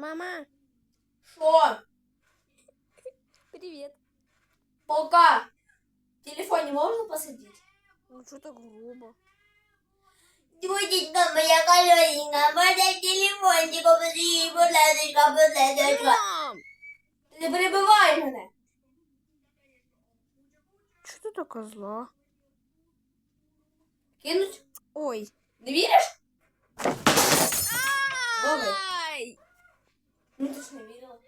Мама, Що? привет. Пока. В телефоне можно посадить? Ну что так грубо? Дудечка моя колесенька, можно телефончик посадить, Мам! Ти не перебивай мене. Что ты такая зла? Кинуть? Ой. Не віриш? Добре. Ну ти ж не вірила.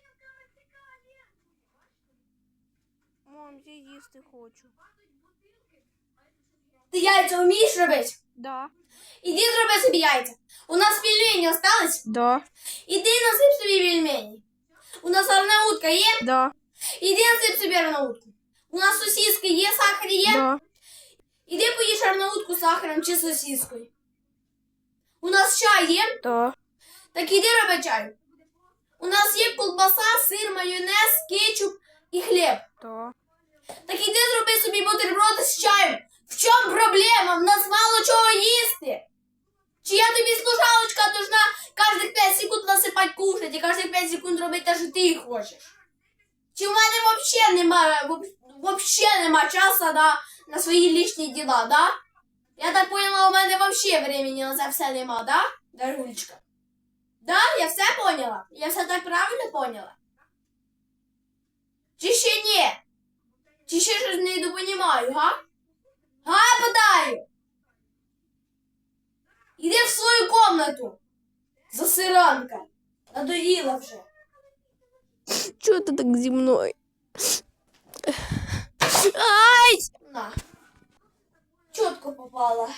Мам, я їсти хочу. Ти яйця вмієш робити? Да. Іди зроби собі яйця. У нас пельмені остались. Да. Іди насип собі пельмені. У нас гарна утка є. Да. Іди насип собі гарна утку. У нас сосиски є, сахар є. Да. Іди поїж гарну утку з сахаром чи сосискою. У нас чай є. Да. Так іди роби чай. У нас є колбаса, сир, майонез, кетчуп і хліб. Да. Так іди зроби собі бутерброди з чаєм. В чому проблема? В нас мало чого їсти. Чи я тобі служалочка должна кожних 5 секунд насипати кушати і кожних 5 секунд робити те, що ти хочеш? Чи в мене взагалі нема, вообще нема часу на, на свої лічні діла, да? Я так поняла, у мене взагалі времени на це все нема, да, Даргулечка? Да, я все поняла? Я все так правильно поняла? Чи ще ні? Чи ще щось не допонімаю, га? Га, питаю. Іди в свою комнату. Засиранка. Надоїла вже. Чего ты так земной? Ай! На. Чітко попала.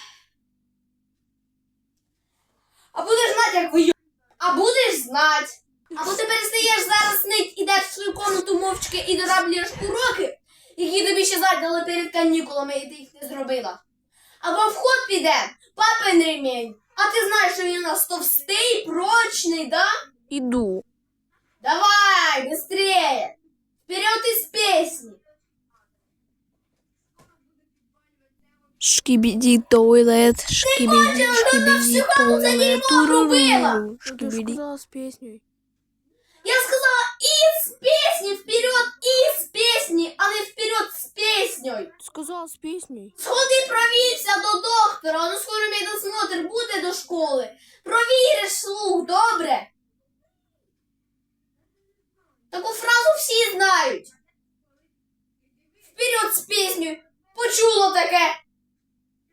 Або ти перестаєш зараз нить, ідеш в свою комнату мовчки і дораблюєш уроки, які тобі ще задали перед канікулами, і ти їх не зробила. Або в ход піде папин ремінь. А ти знаєш, що він у нас товстий, прочний, да? Иду. Давай, быстрее! Вперед из песни! Шкибиди всю за туалет, дерьмо робила? туруру. Шкибиди. сказала с песней. Я сказала из песни, вперед из песни, а не вперед з песней. Сказала с песней. Сходи, провірся до доктора, ну скоро медосмотр буде до школи. Провіриш слух, добре? Таку фразу всі знають. Вперед з піснею. Почуло таке.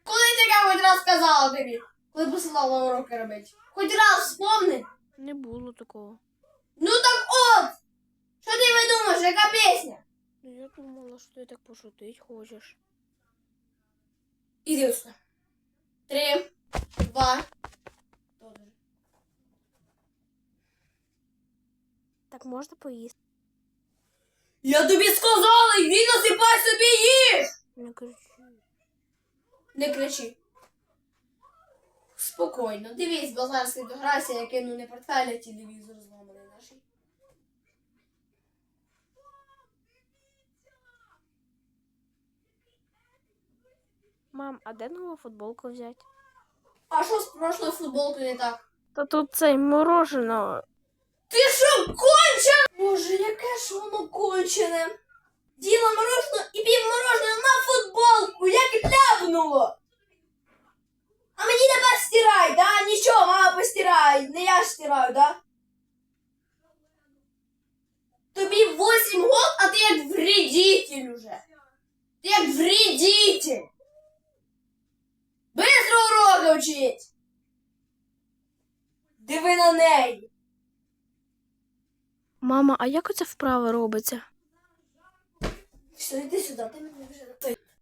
Коли таке хоч раз сказала тобі, коли посилала уроки робити. Хоч раз вспомни. Не було такого. Ну так от! Що ти видумаєш, яка пісня? Ну, я думала, что ты так пошутить хочешь. Іди сюди. Три, два. Добре. Так можно поесть? Я тобі сказала, йди насипай собі їж! Не кричи. Не кричи. Спокійно. Дивись, бо зараз ти я кину не портфель, а телевізор зламаний наш. Мам, а де нову футболку взять? А що з прошлою футболкою не так? Та тут цей мороженого. Ти що, кончене? Боже, яке ж воно кончене. Діла мороженого і пів мороженого на футболку, як ляпнуло. А мені тепер стирай, да? Нічого, мама постирай. Не я ж стираю, да? Тобі 8 год, а ти як вредитель уже. Ти як вредитель. Бистро уроки вчить. Диви на неї. Мама, а як оця вправа робиться? Все, йди сюди, ти мене вже.